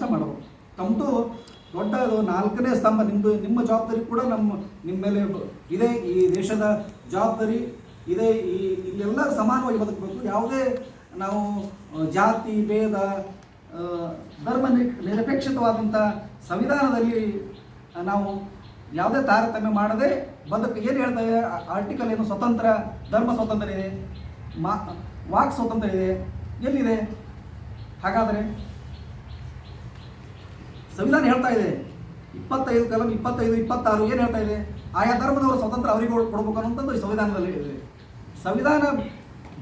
ಕೆಲಸ ಮಾಡೋರು ತಮ್ಮದು ದೊಡ್ಡದು ನಾಲ್ಕನೇ ಸ್ತಂಭ ನಿಮ್ಮದು ನಿಮ್ಮ ಜವಾಬ್ದಾರಿ ಕೂಡ ನಮ್ಮ, ನಿಮ್ಮ ಮೇಲೆ ಇದೆ ಈ ದೇಶದ ಜವಾಬ್ದಾರಿ, ಇದೆ ಈ ಇಲ್ಲೆಲ್ಲ ಸಮಾನವಾಗಿ ಬದುಕಬೇಕು. ಯಾವುದೇ ನಾವು ಜಾತಿ, ಭೇದ ಧರ್ಮ ನಿರಪೇಕ್ಷಿತವಾದಂಥ ಸಂವಿಧಾನದಲ್ಲಿ ನಾವು ಯಾವುದೇ ತಾರತಮ್ಯ ಮಾಡದೆ ಬದುಕು. ಏನು ಹೇಳ್ತಾರೆ ಆರ್ಟಿಕಲ್ ಏನು? ಸ್ವತಂತ್ರ, ಧರ್ಮ ಸ್ವತಂತ್ರ ಇದೆ. ಮಾ, ವಾಕ್ ಸ್ವತಂತ್ರ ಇದೆ. ಎಲ್ಲಿದೆ? ಹಾಗಾದರೆ ಸಂವಿಧಾನ ಹೇಳ್ತಾ ಇದೆ. ಇಪ್ಪತ್ತೈದು ಕಲಂ, ಇಪ್ಪತ್ತೈದು, ಇಪ್ಪತ್ತಾರು ಏನು ಹೇಳ್ತಾ ಇದೆ? ಆಯಾ ಧರ್ಮದವರು ಸ್ವತಂತ್ರ ಅವರಿಗೆ ಕೊಡಬೇಕು ಅನ್ನೋಂಥದ್ದು ಈ ಸಂವಿಧಾನದಲ್ಲಿ ಇದೆ. ಸಂವಿಧಾನ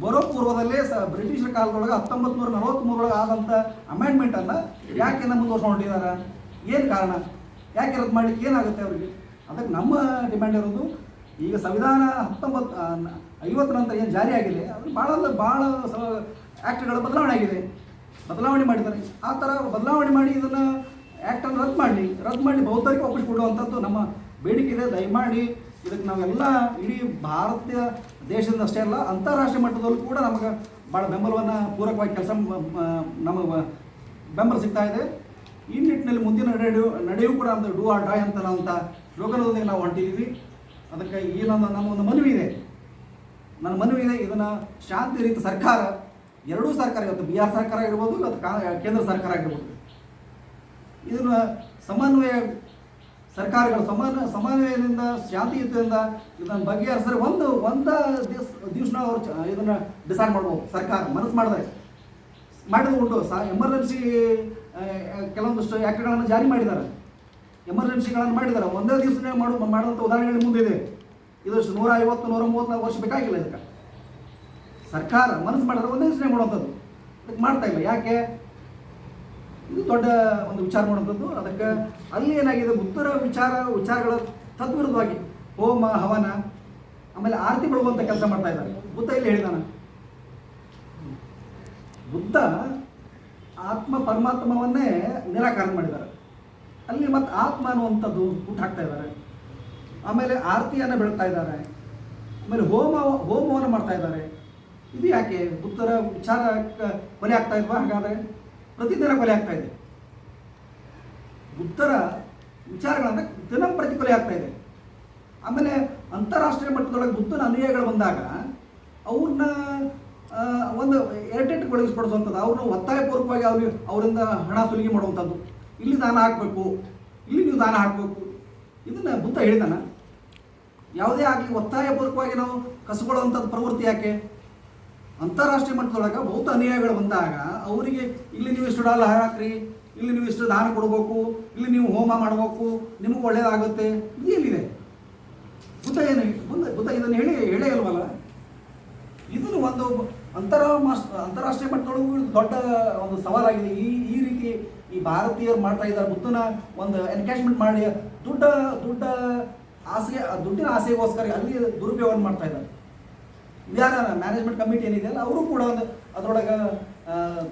ಬರೋ ಪೂರ್ವದಲ್ಲೇ ಸ ಬ್ರಿಟಿಷರ ಕಾಲದೊಳಗೆ ಹತ್ತೊಂಬತ್ತು ನೂರ ನಲವತ್ತ್ಮೂರೊಳಗೆ ಆದಂಥ ಅಮೆಂಡ್ಮೆಂಟನ್ನು ಯಾಕೆ ಮುಂದುವರ್ಸ್ಕೊಂಡಿದ್ದಾರೆ ಏನು ಕಾರಣ? ಯಾಕೆ ರದ್ದು ಮಾಡಲಿಕ್ಕೆ ಏನಾಗುತ್ತೆ ಅವರಿಗೆ? ಅದಕ್ಕೆ ನಮ್ಮ ಡಿಮ್ಯಾಂಡ್ ಇರೋದು ಈಗ ಸಂವಿಧಾನ ಹತ್ತೊಂಬತ್ತು ಐವತ್ತರ ನಂತರ ಏನು ಜಾರಿ ಆಗಿದೆ ಅದು ಭಾಳ ಭಾಳ ಆ್ಯಕ್ಟ್ಗಳ ಬದಲಾವಣೆ ಆಗಿದೆ. ಬದಲಾವಣೆ ಮಾಡಿದ್ದಾರೆ. ಆ ಥರ ಬದಲಾವಣೆ ಮಾಡಿ ಇದನ್ನು ಆ್ಯಕ್ಟನ್ನು ರದ್ದು ಮಾಡಿ ರದ್ದು ಮಾಡಿ ಬೌದ್ಧರಿಗೆ ಒಪ್ಪಿಸಿಕೊಡುವಂಥದ್ದು ನಮ್ಮ ಬೇಡಿಕೆ ಇದೆ. ದಯಮಾಡಿ ಇದಕ್ಕೆ ನಾವೆಲ್ಲ ಇಡೀ ಭಾರತೀಯ ದೇಶದಿಂದ ಅಷ್ಟೇ ಅಲ್ಲ, ಅಂತಾರಾಷ್ಟ್ರೀಯ ಮಟ್ಟದಲ್ಲೂ ಕೂಡ ನಮಗೆ ಭಾಳ ಬೆಂಬಲವನ್ನು ಪೂರಕವಾಗಿ ಕೆಲಸ ನಮಗೆ ಬೆಂಬಲ ಸಿಗ್ತಾ ಇದೆ. ಈ ನಿಟ್ಟಿನಲ್ಲಿ ಮುಂದಿನ ನಡೆಯು, ನಡೆಯೂ ಕೂಡ ಅಂತ ಡೂ ಆರ್ ಡಾಯ್ ಅಂತ ನಾವು ಅಂತ ನಾವು ಹೊಂಟಿದ್ದೀವಿ ಅದಕ್ಕೆ ಈ ನಮ್ಮ ಒಂದು ಮನವಿ ಇದೆ. ನನ್ನ ಮನವಿ ಇದೆ, ಇದನ್ನು ಶಾಂತಿ ರೀತಿ ಸರ್ಕಾರ, ಎರಡೂ ಸರ್ಕಾರ, ಇವತ್ತು ಆರ್ ಸರ್ಕಾರ ಆಗಿರ್ಬೋದು ಇವತ್ತು ಕಾ ಕೇಂದ್ರ ಸರ್ಕಾರ ಆಗಿರ್ಬೋದು ಇದನ್ನ ಸಮನ್ವಯ, ಸರ್ಕಾರಗಳು ಸಮಾನ, ಸಮನ್ವಯದಿಂದ, ಶಾಂತಿಯುತದಿಂದ ಇದನ್ನು ಬಗೆಹರಿಸಿದ್ರೆ ಒಂದು ಒಂದು ದಿವಸ ದಿವಸ ಅವರು ಇದನ್ನು ಡಿಸೈಡ್ ಮಾಡ್ಬೋದು, ಸರ್ಕಾರ ಮನಸ್ಸು ಮಾಡಿದ್ರೆ. ಮಾಡಿದ ಉಂಟು ಸಹ ಎಮರ್ಜೆನ್ಸಿ ಕೆಲವೊಂದಿಷ್ಟು ಆ್ಯಕ್ಟ್ಗಳನ್ನು ಜಾರಿ ಮಾಡಿದ್ದಾರೆ. ಎಮರ್ಜೆನ್ಸಿಗಳನ್ನು ಮಾಡಿದ್ದಾರೆ, ಒಂದೇ ದಿವಸ ಮಾಡು ಮಾಡುವಂಥ ಉದಾಹರಣೆಗಳು ಮುಂದಿದೆ ಇದಷ್ಟು ನೂರ ಐವತ್ತು, ನೂರ ಮೂವತ್ತ್ನಾಲ್ಕು ವರ್ಷ ಬೇಕಾಗಿಲ್ಲ ಇದಕ್ಕೆ. ಸರ್ಕಾರ ಮನಸ್ಸು ಮಾಡಿದ್ರೆ ಒಂದೇ ದಿವಸ ಮಾಡುವಂಥದ್ದು. ಅದಕ್ಕೆ ಮಾಡ್ತಾ ಇಲ್ಲ. ಯಾಕೆ? ಇದು ದೊಡ್ಡ ಒಂದು ವಿಚಾರ ಮಾಡುವಂಥದ್ದು. ಅದಕ್ಕೆ ಅಲ್ಲಿ ಏನಾಗಿದೆ? ಉತ್ತರ ವಿಚಾರ, ವಿಚಾರಗಳ ತದ್ವಿರುದ್ಧವಾಗಿ ಹೋಮ, ಹವನ, ಆಮೇಲೆ ಆರತಿ ಬೆಳಗುವಂಥ ಕೆಲಸ ಮಾಡ್ತಾ ಇದ್ದಾರೆ. ಬುದ್ಧ ಇಲ್ಲಿ ಹೇಳಿದಾನ ಬುದ್ಧ ಆತ್ಮ ಪರಮಾತ್ಮವನ್ನೇ ನಿರಾಕರಣೆ ಮಾಡಿದ್ದಾರೆ. ಅಲ್ಲಿ ಮತ್ತೆ ಆತ್ಮ ಅನ್ನುವಂಥದ್ದು ಊಟ ಹಾಕ್ತಾ ಇದ್ದಾರೆ. ಆಮೇಲೆ ಆರತಿಯನ್ನು ಬೆಳಗ್ತಾ ಇದ್ದಾರೆ. ಆಮೇಲೆ ಹೋಮ, ಹೋಮವನ್ನು ಮಾಡ್ತಾ ಇದ್ದಾರೆ. ಇದು ಯಾಕೆ? ಬುದ್ಧರ ವಿಚಾರ ಕೊನೆ ಆಗ್ತಾ ಇದ್ವಾ? ಹಾಗಾದರೆ ಪ್ರತಿದಿನ ಕೊಲೆ ಆಗ್ತಾ ಇದೆ. ಬುದ್ಧರ ವಿಚಾರಗಳನ್ನು ದಿನಂಪ್ರತಿ ಕೊಲೆ ಆಗ್ತಾ ಇದೆ. ಆಮೇಲೆ ಅಂತಾರಾಷ್ಟ್ರೀಯ ಮಟ್ಟದೊಳಗೆ ಬುದ್ಧನ ಅನುಯಾಯಿಗಳು ಬಂದಾಗ ಅವ್ರನ್ನ ಒಂದು ಏರ್ಟೆಟ್ಗೊಳಿಸ್ಪಡಿಸುವಂಥದ್ದು ಅವ್ರನ್ನ ಒತ್ತಾಯಪೂರ್ವಕವಾಗಿ ಅವ್ರಿಗೆ ಅವರಿಂದ ಹಣ ಸುಲಿಗೆ ಮಾಡುವಂಥದ್ದು. ಇಲ್ಲಿ ದಾನ ಹಾಕಬೇಕು, ಇಲ್ಲಿ ನೀವು ದಾನ ಹಾಕಬೇಕು. ಇದನ್ನು ಬುದ್ಧ ಹೇಳಿದಾನ. ಯಾವುದೇ ಆಗಲಿ ಒತ್ತಾಯಪೂರ್ವಕವಾಗಿ ನಾವು ಕಸಗೊಳ್ಳುವಂಥದ್ದು ಪ್ರವೃತ್ತಿ ಯಾಕೆ? ಅಂತಾರಾಷ್ಟ್ರೀಯ ಮಟ್ಟದೊಳಗೆ ಬಹುತ ಅನುಯಾಯಿಗಳು ಬಂದಾಗ ಅವರಿಗೆ ಇಲ್ಲಿ ನೀವು ಇಷ್ಟು ಡಾಲ್ ಹಾಕ್ರಿ, ಇಲ್ಲಿ ನೀವು ಇಷ್ಟು ದಾನ ಕೊಡಬೇಕು, ಇಲ್ಲಿ ನೀವು ಹೋಮ ಮಾಡಬೇಕು, ನಿಮಗೆ ಒಳ್ಳೇದಾಗುತ್ತೆ ಇದು ಎಲ್ಲಿದೆ ಬುದ್ಧ ಏನು ಬುದ್ಧ ಬುದ್ಧ ಇದನ್ನು ಹೇಳಿ, ಹೇಳೇ ಇಲ್ವಲ್ಲ? ಇದನ್ನು ಒಂದು ಅಂತರ ಅಂತಾರಾಷ್ಟ್ರೀಯ ಮಟ್ಟದೊಳಗೂ ಇದು ದೊಡ್ಡ ಒಂದು ಸವಾಲಾಗಿದೆ. ಈ ಈ ರೀತಿ ಈ ಭಾರತೀಯರು ಮಾಡ್ತಾ ಇದ್ದಾರೆ. ಬುದ್ಧನ ಒಂದು ಎನ್ಕೇಜ್ಮೆಂಟ್ ಮಾಡಿ, ದುಡ್ಡ ದುಡ್ಡ ಆಸೆ ದುಡ್ಡಿನ ಆಸೆಗೋಸ್ಕರ ಅಲ್ಲಿ ದುರುಪಯೋಗವನ್ನು ಮಾಡ್ತಾ ಇದ್ದಾರೆ. ಯಾರ ಮ್ಯಾನೇಜ್ಮೆಂಟ್ ಕಮಿಟಿ ಏನಿದೆಯಲ್ಲ ಅವರು ಕೂಡ ಒಂದು ಅದರೊಳಗೆ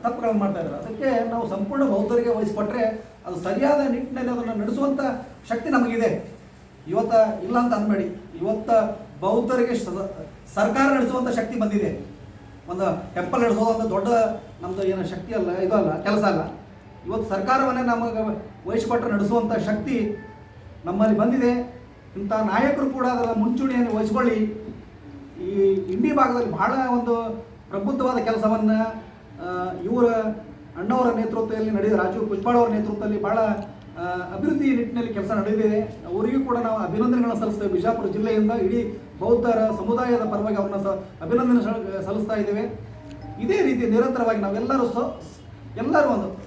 ತಪ್ಪುಗಳನ್ನು ಮಾಡ್ತಾ ಇದ್ದಾರೆ ಅದಕ್ಕೆ ನಾವು ಸಂಪೂರ್ಣ ಬೌದ್ಧರಿಗೆ ವಹಿಸಿಕೊಟ್ರೆ ಅದು ಸರಿಯಾದ ನಿಟ್ಟಿನಲ್ಲಿ ಅದನ್ನು ನಡೆಸುವಂಥ ಶಕ್ತಿ ನಮಗಿದೆ. ಇವತ್ತ ಇಲ್ಲ ಅಂತ ಅನ್ಬೇಡಿ. ಇವತ್ತ ಬೌದ್ಧರಿಗೆ ಸರ್ಕಾರ ನಡೆಸುವಂಥ ಶಕ್ತಿ ಬಂದಿದೆ. ಒಂದು ಟೆಂಪಲ್ ನಡೆಸುವಂಥ ದೊಡ್ಡ ನಮ್ಮದು ಏನು ಶಕ್ತಿ ಅಲ್ಲ, ಇದು ಕೆಲಸ ಅಲ್ಲ. ಇವತ್ತು ಸರ್ಕಾರವನ್ನೇ ನಮಗೆ ವಹಿಸಿಕೊಟ್ರೆ ನಡೆಸುವಂಥ ಶಕ್ತಿ ನಮ್ಮಲ್ಲಿ ಬಂದಿದೆ. ಇಂಥ ನಾಯಕರು ಕೂಡ ಅದರ ಮುಂಚೂಣಿಯನ್ನು ವಹಿಸ್ಕೊಳ್ಳಿ. ಈ ಇಂಡಿ ಭಾಗದಲ್ಲಿ ಬಹಳ ಒಂದು ಪ್ರಬುದ್ಧವಾದ ಕೆಲಸವನ್ನು ಇವರ ಅಣ್ಣವರ ನೇತೃತ್ವದಲ್ಲಿ ನಡೆದ ರಾಜೀವ್ ಅವರ ನೇತೃತ್ವದಲ್ಲಿ ಬಹಳ ಅಭಿವೃದ್ಧಿ ನಿಟ್ಟಿನಲ್ಲಿ ಕೆಲಸ ನಡೆದಿದೆ. ಅವರಿಗೂ ಕೂಡ ನಾವು ಅಭಿನಂದನೆಗಳನ್ನು ಸಲ್ಲಿಸ್ತೇವೆ. ಬಿಜಾಪುರ ಜಿಲ್ಲೆಯಿಂದ ಇಡೀ ಬೌದ್ಧರ ಸಮುದಾಯದ ಪರವಾಗಿ ಅವ್ರನ್ನ ಅಭಿನಂದನೆ ಸಲ್- ಸಲ್ಲಿಸ್ತಾ ಇದ್ದೇವೆ. ಇದೇ ರೀತಿ ನಿರಂತರವಾಗಿ ನಾವೆಲ್ಲರೂ ಸ, ಎಲ್ಲರೂ ಒಂದು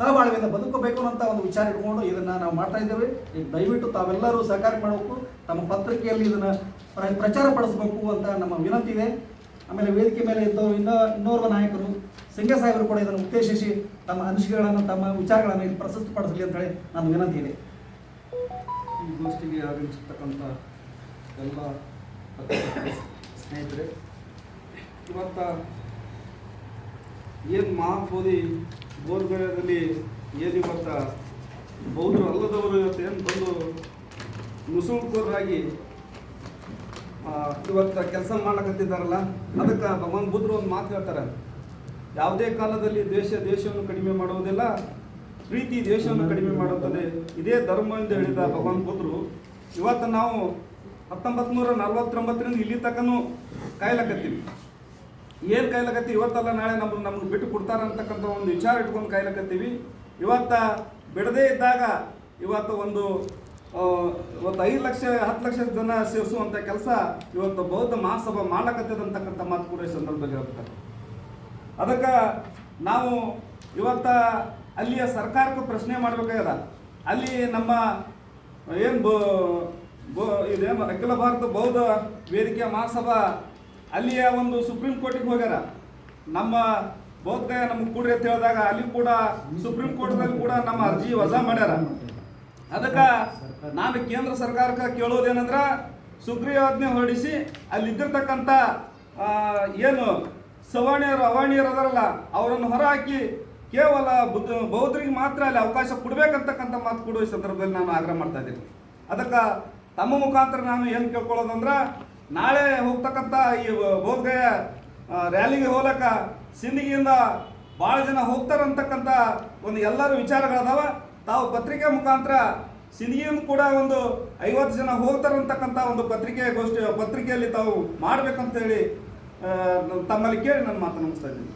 ಸಹಬಾಳ್ವೆಯಿಂದ ಬದುಕಬೇಕು ಅಂತ ಒಂದು ವಿಚಾರ ಇಟ್ಕೊಂಡು ಇದನ್ನು ನಾವು ಮಾಡ್ತಾ ಇದ್ದೇವೆ. ದಯವಿಟ್ಟು ತಾವೆಲ್ಲರೂ ಸಹಕಾರ ಮಾಡಬೇಕು, ತಮ್ಮ ಪತ್ರಿಕೆಯಲ್ಲಿ ಇದನ್ನು ಪ್ರ- ಪ್ರಚಾರ ಪಡಿಸಬೇಕು ಅಂತ ನಮ್ಮ ವಿನಂತಿ ಇದೆ. ಆಮೇಲೆ ವೇದಿಕೆ ಮೇಲೆ ಇದ್ದವರು ಇನ್ನೂ ಇನ್ನೋರ್ವ ನಾಯಕರು ಸಿಂಗ ಸಾಹೇಬರು ಕೂಡ ಇದನ್ನು ಉದ್ದೇಶಿಸಿ ತಮ್ಮ ಅನಿಸಿಕೆಗಳನ್ನು, ತಮ್ಮ ವಿಚಾರಗಳನ್ನು ಇಲ್ಲಿ ಪ್ರಶಸ್ತಪಡಿಸಲಿ ಅಂತ ಹೇಳಿ ನನ್ನ ವಿನಂತಿ ಇದೆ. ಈ ಗೋಷ್ಠಿಗೆ ಆಗಮಿಸಿರ್ತಕ್ಕಂಥ ಎಲ್ಲ ಸ್ನೇಹಿತರೆ, ಇವತ್ತ ಏನು ಮಹಾಬೋಧಿ ಬೋರ್ಗಯದಲ್ಲಿ ಏನು ಮತ್ತ ಬೌದ್ಧರು ಅಲ್ಲದವರು ಇವತ್ತು ಏನು ಬಂದು ನುಸುಳುಕೋರಾಗಿ ಇವತ್ತು ಕೆಲಸ ಮಾಡಕತ್ತಿದ್ದಾರಲ್ಲ ಅದಕ್ಕೆ ಭಗವಾನ್ ಬುದ್ಧರು ಒಂದು ಮಾತು ಹೇಳ್ತಾರೆ. ಯಾವುದೇ ಕಾಲದಲ್ಲಿ ದೇಶ ದೇಶವನ್ನು ಕಡಿಮೆ ಮಾಡುವುದಿಲ್ಲ, ಪ್ರೀತಿ ದೇಶವನ್ನು ಕಡಿಮೆ ಮಾಡುತ್ತದೆ. ಇದೇ ಧರ್ಮ ಎಂದು ಹೇಳಿದ ಭಗವಾನ್ ಬುದ್ಧರು, ಇವತ್ತು ನಾವು ಹತ್ತೊಂಬತ್ತು ನೂರ ನಲ್ವತ್ತೊಂಬತ್ತರಿಂದ ಇಲ್ಲಿ ತನಕನೂ ಕಾಯ್ಲಕತ್ತೀವಿ. ಏನು ಕೈಲಕತ್ತಿ ಇವತ್ತಲ್ಲ ನಾಳೆ ನಮ್ಗೆ ನಮ್ಗೆ ಬಿಟ್ಟು ಕೊಡ್ತಾರ ಅಂತಕ್ಕಂಥ ಒಂದು ವಿಚಾರ ಇಟ್ಕೊಂಡು ಕಾಯ್ಲಕತ್ತೀವಿ. ಇವತ್ತ ಬಿಡದೇ ಇದ್ದಾಗ ಇವತ್ತು ಒಂದು ಒಂದು ಐದು ಲಕ್ಷ, ಹತ್ತು ಲಕ್ಷ ಜನ ಸೇರಿಸುವಂಥ ಕೆಲಸ ಇವತ್ತು ಬೌದ್ಧ ಮಹಾಸಭಾ ಮಾಡಕತ್ತದ ಅಂತಕ್ಕಂಥ ಮಾತು ಕೂಡ ಈ ಸಂದರ್ಭದಲ್ಲಿ ಹೇಳ್ತಾರೆ. ಅದಕ್ಕೆ ನಾವು ಇವತ್ತ ಅಲ್ಲಿಯ ಸರ್ಕಾರಕ್ಕೂ ಪ್ರಶ್ನೆ ಮಾಡಬೇಕಾಗ್ಯದ. ಅಲ್ಲಿ ನಮ್ಮ ಏನು ಬೋ ಬೋ, ಇದೇನು ಅಖಿಲ ಭಾರತ ಬೌದ್ಧ ವೇದಿಕೆಯ ಮಹಾಸಭಾ ಅಲ್ಲಿಯ ಒಂದು ಸುಪ್ರೀಂ ಕೋರ್ಟಿಗೆ ಹೋಗ್ಯಾರ. ನಮ್ಮ ಬೌದ್ಧ ನಮ್ಗೆ ಕೂಡ್ರಿ ಅಂತ ಹೇಳಿದಾಗ ಅಲ್ಲಿ ಕೂಡ ಸುಪ್ರೀಂ ಕೋರ್ಟ್ನಲ್ಲಿ ಕೂಡ ನಮ್ಮ ಅರ್ಜಿ ವಜಾ ಮಾಡ್ಯಾರ. ಅದಕ್ಕೆ ನಾನು ಕೇಂದ್ರ ಸರ್ಕಾರಕ್ಕೆ ಕೇಳೋದೇನಂದ್ರೆ ಸುಗ್ರೀವಾಜ್ಞೆ ಹೊರಡಿಸಿ ಅಲ್ಲಿದ್ದಿರ್ತಕ್ಕಂಥ ಆ, ಏನು ಸವಾಣಿಯರು ಅವಾಣಿಯರು ಅದರಲ್ಲ ಅವರನ್ನು ಹೊರಹಾಕಿ ಕೇವಲ ಬುದ್ಧ ಬೌದ್ಧರಿಗೆ ಮಾತ್ರ ಅಲ್ಲಿ ಅವಕಾಶ ಕೊಡಬೇಕಂತಕ್ಕಂಥ ಮಾತು ಕೊಡುವ ಸಂದರ್ಭದಲ್ಲಿ ನಾನು ಆಗ್ರಹ ಮಾಡ್ತಾ ಇದ್ದೀನಿ. ಅದಕ್ಕೆ ತಮ್ಮ ಮುಖಾಂತರ ನಾನು ಏನು ಕೇಳ್ಕೊಳ್ಳೋದಂದ್ರೆ ನಾಳೆ ಹೋಗ್ತಕ್ಕಂಥ ಈ ಬೋಧಗಯ ರ್ಯಾಲಿಗೆ ಹೋಗ್ಲಕ್ಕ ಸಿಂದಗಿಯಿಂದ ಭಾಳ ಜನ ಹೋಗ್ತಾರಂತಕ್ಕಂಥ ಒಂದು ಎಲ್ಲರೂ ವಿಚಾರಗಳದಾವ. ತಾವು ಪತ್ರಿಕೆ ಮುಖಾಂತರ ಸಿಂದಗಿಯಿಂದ ಕೂಡ ಒಂದು ಐವತ್ತು ಜನ ಹೋಗ್ತಾರಂತಕ್ಕಂಥ ಒಂದು ಪತ್ರಿಕೆ ಗೋಷ್ಠಿ, ಪತ್ರಿಕೆಯಲ್ಲಿ ತಾವು ಮಾಡಬೇಕಂತ ಹೇಳಿ ತಮ್ಮಲ್ಲಿ ಕೇಳಿ ನನ್ನ ಮಾತನ್ನು ಮುಗಿಸ್ತಾ ಇದ್ದೀನಿ.